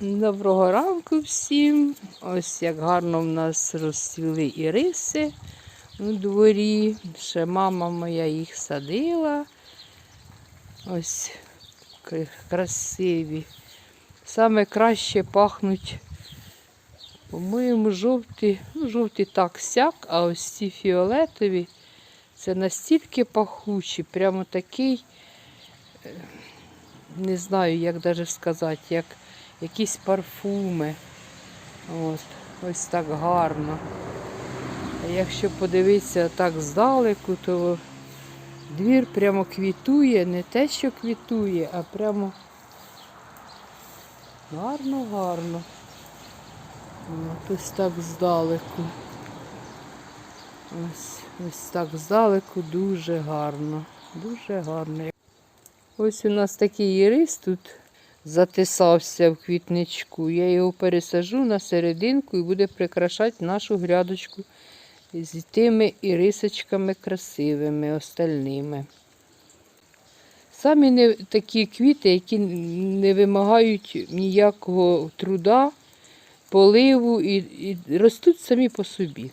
Доброго ранку всім. Ось як гарно в нас розцвіли іриси у дворі. Ще мама моя їх садила. Ось красиві. Саме краще пахнуть, по-моєму, жовті, ну, жовті так сяк, а ось ці фіолетові це настільки пахучі, прямо такий, е, не знаю, як навіть сказати, як якісь парфуми. От, ось так гарно. Якщо подивитися так здалеку, то двір прямо квітує, не те, що квітує, а прямо гарно-гарно. Ось так здалеку. Ось, ось так здалеку дуже гарно. Дуже гарно. Ось у нас такий ірис тут затисався в квітничку. Я його пересажу на серединку і буде прикрашати нашу грядочку з тими ірисочками красивими, остальними. Самі не такі квіти, які не вимагають ніякого труда, поливу і, і ростуть самі по собі.